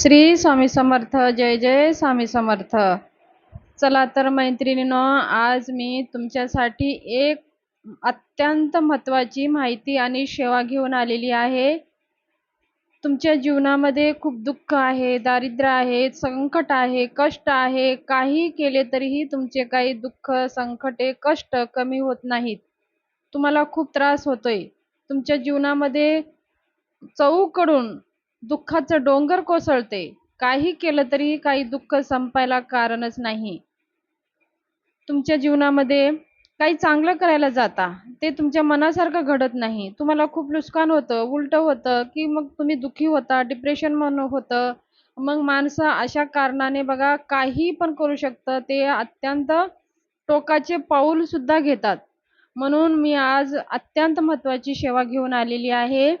श्री स्वामी समर्थ जय जय स्वामी समर्थ. चला तर मैत्रिणीनो आज मी तुमच्यासाठी एक अत्यंत महत्त्वाची माहिती आणि सेवा घेऊन आलेली आहे. तुमच्या जीवनामध्ये खूप दुःख आहे दारिद्र्य आहे संकट आहे कष्ट आहे. काही केले तरीही तुमचे काही दुःख संकटे कष्ट कमी होत नाहीत. तुम्हाला खूप त्रास होतोय. तुमच्या जीवनामध्ये चौकडून दुःखाचं डोंगर कोसळते. काही केलं तरी काही दुःख संपायला कारणच नाही. तुमच्या जीवनामध्ये काही चांगलं करायला जाता. ते तुमच्या मनासारखं घडत नाही. तुम्हाला खूप नुकसान होतं उलट होतं की मग तुम्ही दुःखी होता डिप्रेशन म्हणून होतं. मग माणसं अशा कारणाने बघा काही पण करू शकतं. ते अत्यंत टोकाचे पाऊल सुद्धा घेतात. म्हणून मी आज अत्यंत महत्त्वाची सेवा घेऊन आलेली आहे.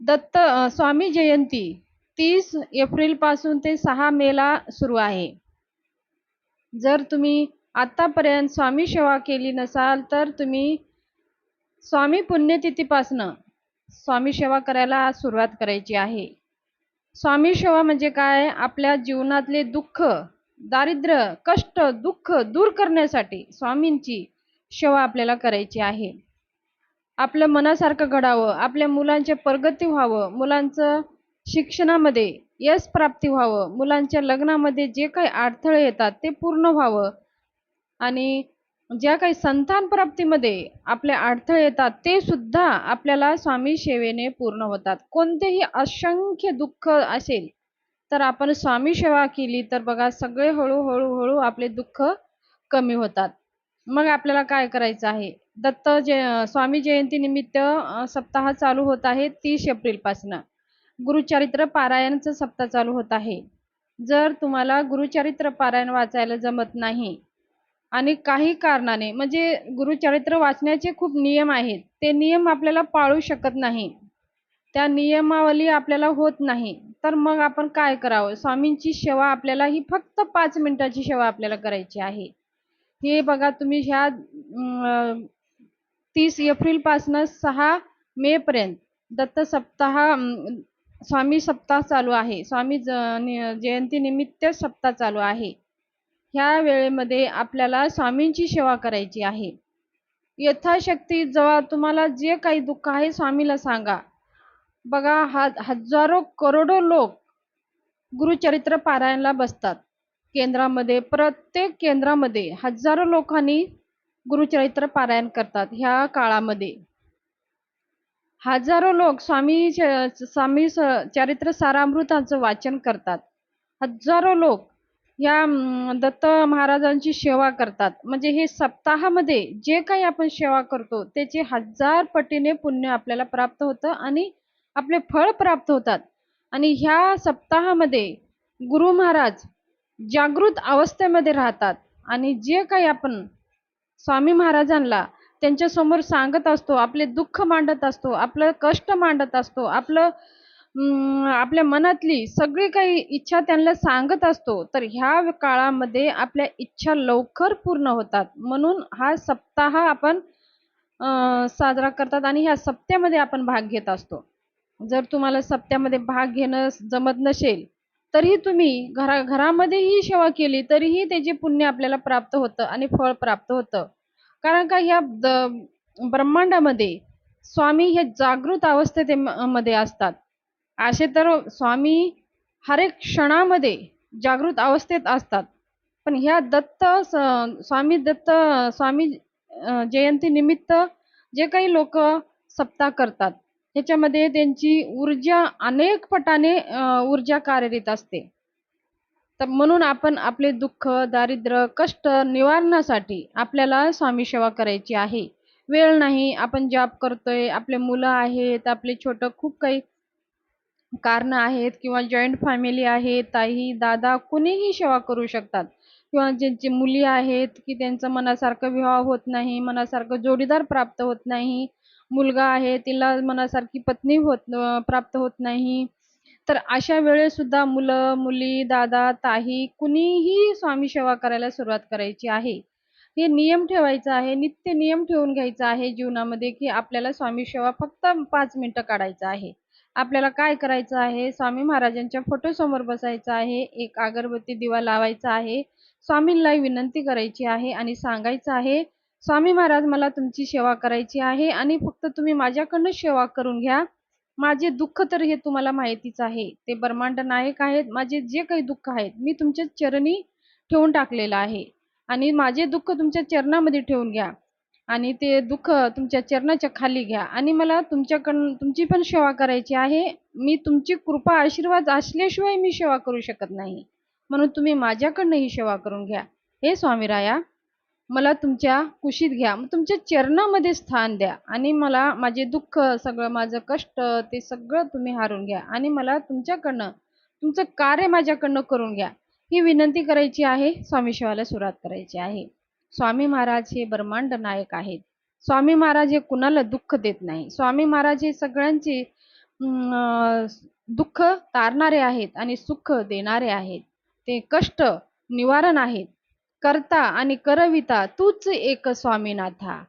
दत्त स्वामी जयंती तीस एप्रिलपासून ते सहा मेला सुरू आहे. जर तुम्ही आत्तापर्यंत स्वामी सेवा केली नसाल तर तुम्ही स्वामी पुण्यतिथीपासनं स्वामी सेवा करायला सुरुवात करायची आहे. स्वामी सेवा म्हणजे काय? आपल्या जीवनातले दुःख दारिद्र्य कष्ट दुःख दूर करण्यासाठी स्वामींची सेवा आपल्याला करायची आहे. आपलं मनासारखं घडावं आपल्या मुलांचे प्रगती व्हावं मुलांचं शिक्षणामध्ये यश प्राप्ती व्हावं मुलांच्या लग्नामध्ये जे काही अडथळे येतात ते पूर्ण व्हावं. आणि ज्या काही संतान प्राप्तीमध्ये आपले अडथळे येतात ते सुद्धा आपल्याला स्वामी सेवेने पूर्ण होतात. कोणतेही असंख्य दुःख असेल तर आपण स्वामी सेवा केली तर बघा सगळे हळूहळू हळू आपले दुःख कमी होतात. मग आपल्याला काय करायचं आहे? दत्त जय स्वामी जयंतीनिमित्त सप्ताह चालू होत आहे तीस एप्रिलपासनं गुरुचरित्र पारायणचं सप्ताह चालू होत आहे. जर तुम्हाला गुरुचरित्र पारायण वाचायला जमत नाही आणि काही कारणाने म्हणजे गुरुचरित्र वाचण्याचे खूप नियम आहेत ते नियम आपल्याला पाळू शकत नाही. त्या नियमावली आपल्याला होत नाही. तर मग आपण काय करावं? स्वामींची सेवा आपल्याला ही फक्त पाच मिनिटाची सेवा आपल्याला करायची आहे. हे बघा तुम्ही ह्या तीस एप्रिलपासनं सहा मेपर्यंत दत्त सप्ताह स्वामी सप्ताह चालू आहे. स्वामी ज नि- जयंतीनिमित्त सप्ताह चालू आहे. ह्या वेळेमध्ये आपल्याला स्वामींची सेवा करायची आहे. यथाशक्ती जेव्हा तुम्हाला जे काही दुःख आहे स्वामीला सांगा. बघा हा हजारो करोडो लोक गुरुचरित्र पारायणला बसतात. केंद्रामध्ये प्रत्येक केंद्रामध्ये हजारो लोकांनी गुरुचरित्र पारायण करतात ह्या काळामध्ये. हजारो लोक स्वामी च- स्वामी स- चरित्र सारामृतांचं वाचन करतात. हजारो लोक या दत्त महाराजांची सेवा करतात. म्हणजे हे सप्ताहामध्ये जे काही आपण सेवा करतो त्याचे हजार पटीने पुण्य आपल्याला प्राप्त होतं आणि आपले फळ प्राप्त होतात. आणि ह्या सप्ताहामध्ये गुरु महाराज जागृत अवस्थेमध्ये राहतात. आणि जे काही आपण स्वामी महाराजांना त्यांच्यासमोर सांगत असतो आपले दुःख मांडत असतो आपलं कष्ट मांडत असतो आपलं आपल्या मनातली सगळी काही इच्छा त्यांना सांगत असतो तर ह्या काळामध्ये आपल्या इच्छा लवकर पूर्ण होतात. म्हणून हा सप्ताह आपण साजरा करतात आणि ह्या सप्त्यामध्ये आपण भाग घेत असतो. जर तुम्हाला सप्त्यामध्ये भाग घेणं जमत नसेल तरीही तुम्ही घरा घरामध्येही सेवा केली तरीही त्याचे पुण्य आपल्याला प्राप्त होतं आणि फळ प्राप्त होतं. कारण का ह्या द- ब्रह्मांडामध्ये स्वामी हे जागृत अवस्थेत मध्ये असतात. असे तर स्वामी हर एक क्षणामध्ये जागृत अवस्थेत असतात. पण ह्या दत्त स- स्वामी दत्त स्वामी जयंती जयंतीनिमित्त जे काही लोक सप्ताह करतात ह्याच्यामध्ये त्यांची ऊर्जा अनेक पटाने ऊर्जा कार्यरत असते. तर म्हणून आपण आपले दुःख दारिद्र्य कष्ट निवारण्यासाठी आपल्याला स्वामी सेवा करायची आहे. वेळ नाही आपण जॉब करतोय आपले मुलं आहेत आपले छोटं खूप काही कारणं आहेत किंवा जॉईंट फॅमिली आहे ताई दादा कुणीही सेवा करू शकतात. किंवा ज्यांची मुली आहेत की त्यांचं मनासारखं विवाह होत नाही मनासारखं जोडीदार प्राप्त होत नाही मुलगा आहे तिला मनासारखी पत्नी होत प्राप्त होत नाही. तर अशा वेळेस सुद्धा मुलं मुली दादा ताई कुणीही स्वामी सेवा करायला सुरुवात करायची आहे. हे नियम ठेवायचा आहे नित्य नियम ठेवून घ्यायचा आहे जीवनामध्ये की आपल्याला स्वामी सेवा फक्त पाच मिनिटं काढायचं आहे. आपल्याला काय करायचं आहे? स्वामी महाराजांच्या फोटोसमोर बसायचं आहे एक अगरबत्ती दिवा लावायचा आहे. स्वामींना विनंती करायची आहे आणि सांगायचं आहे स्वामी महाराज मला तुमची सेवा करायची आहे आणि फक्त तुम्ही माझ्याकडनं सेवा करून घ्या. माझे दुःख तर हे तुम्हाला माहितीच आहे. ते ब्रह्मांड नायक आहेत. माझे जे काही दुःख आहेत मी तुमच्या चरणी ठेवून टाकलेलं आहे. आणि माझे दुःख तुमच्या चरणामध्ये ठेवून घ्या. आणि ते दुःख तुमच्या चरणाच्या खाली घ्या. आणि मला तुमच्याकडून तुमची पण सेवा करायची आहे. मी तुमची कृपा आशीर्वाद असल्याशिवाय मी सेवा करू शकत नाही. म्हणून तुम्ही माझ्याकडनं ही सेवा करून घ्या. हे स्वामीराया मला तुमच्या कुशीत घ्या. मग तुमच्या चरणामध्ये स्थान द्या आणि मला माझे दुःख सगळं माझं कष्ट ते सगळं तुम्ही हारून घ्या आणि मला तुमच्याकडनं तुमचं कार्य माझ्याकडनं करून घ्या. ही विनंती करायची आहे स्वामी शिवाला सुरुवात करायची आहे. स्वामी महाराज हे ब्रह्मांड नायक आहेत. स्वामी महाराज हे कुणाला दुःख देत नाही. स्वामी महाराज हे सगळ्यांचे दुःख तारणारे आहेत आणि सुख देणारे आहेत. ते कष्ट निवारण आहेत. करता आणि करविता तूच एक स्वामीनाथा.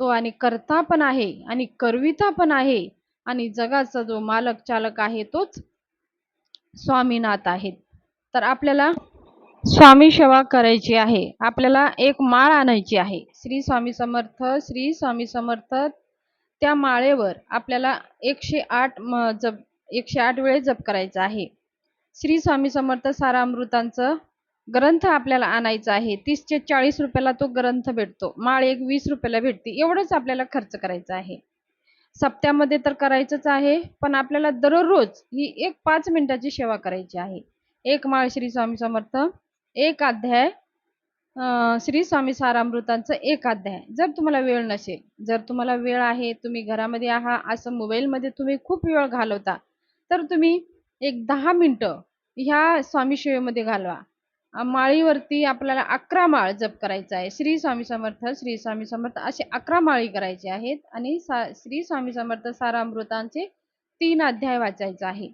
तो आणि करता पण आहे आणि करविता पण आहे आणि जगाचा जो मालक चालक आहे तोच स्वामीनाथ आहेत तर आपल्याला स्वामी सेवा करायची आहे. आपल्याला एक माळ आणायची आहे. श्री स्वामी समर्थ श्री स्वामी समर्थ त्या माळेवर आपल्याला एकशे आठ जप एकशे आठ वेळेस जप करायचा आहे. श्री स्वामी समर्थ सारामृतांचं ग्रंथ आपल्याला आणायचा आहे. तीस ते चाळीस रुपयाला तो ग्रंथ भेटतो. माळ एक वीस रुपयाला भेटते. एवढंच आपल्याला खर्च करायचा आहे. सप्त्यामध्ये तर करायचंच आहे पण आपल्याला दररोज ही एक पाच मिनिटाची सेवा करायची आहे. एक माळ श्री स्वामी समर्थ एक अध्याय श्री स्वामी सारामृतांचं एक अध्याय. जर तुम्हाला वेळ नसेल जर तुम्हाला वेळ आहे तुम्ही घरामध्ये आहात असं मोबाईलमध्ये तुम्ही खूप वेळ घालवता तर तुम्ही एक दहा मिनटं ह्या स्वामी सेवेमध्ये घालवा. माळीवरती आपल्याला अकरा माळ जप करायचा आहे. श्री स्वामी समर्थ श्री स्वामी समर्थ असे अकरा माळी करायचे आहेत आणि सा श्री स्वामी समर्थ सारामृतांचे तीन अध्याय वाचायचा आहे.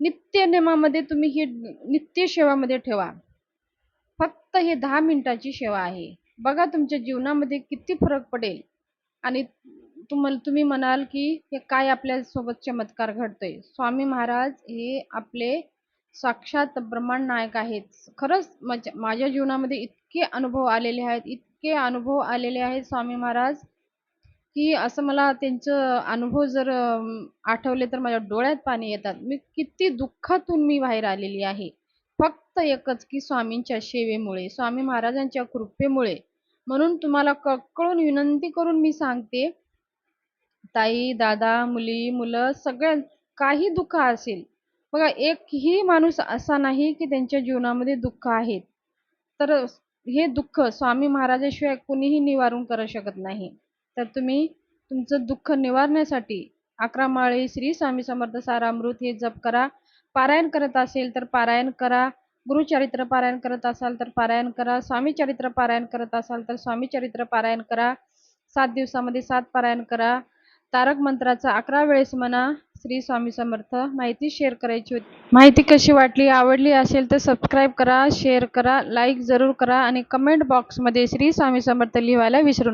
नित्य नेमामध्ये तुम्ही ही नित्य सेवामध्ये ठेवा. फक्त हे दहा मिनिटाची सेवा आहे. बघा तुमच्या जीवनामध्ये किती फरक पडेल. आणि तुम्हाला तुम्ही म्हणाल की हे काय आपल्यासोबत चमत्कार घडतोय. स्वामी महाराज हे आपले साक्षात ब्रह्मांड नायक आहेत. खरंच माझ्या माझ्या जीवनामध्ये इतके अनुभव आलेले आहेत इतके अनुभव आलेले आहेत स्वामी महाराज की असं मला त्यांचं अनुभव जर आठवले तर माझ्या डोळ्यात पाणी येतात. मी किती दुःखातून मी बाहेर आलेली आहे. फक्त एकच की स्वामींच्या सेवेमुळे स्वामी महाराजांच्या कृपेमुळे. म्हणून तुम्हाला कळकळून विनंती करून मी सांगते ताई दादा मुली मुलं सगळ्या काही दुःख असेल बघा एकही माणूस असा नाही की त्यांच्या जीवनामध्ये दुःख आहेत. तर हे दुःख स्वामी महाराजाशिवाय कुणीही निवारून करू शकत नाही. तर तुम्ही तुमचं दुःख निवारण्यासाठी अकरा माळे श्री स्वामी समर्थ सारामृत हे जप करा. पारायण करत असेल तर पारायण करा. गुरुचरित्र पारायण करत असाल तर पारायण करा. स्वामी चरित्र पारायण करत असाल तर स्वामी चरित्र पारायण करा. सात दिवसामध्ये सात पारायण करा. तारक मंत्राचा अकरा वेळेस म्हणा श्री स्वामी समर्थ माहिती शेअर करायची होती. माहिती कशी वाटली आवडली असेल तर सबस्क्राईब करा शेअर करा लाईक जरूर करा आणि कमेंट बॉक्समध्ये श्री स्वामी समर्थ लिहायला विसरू नका.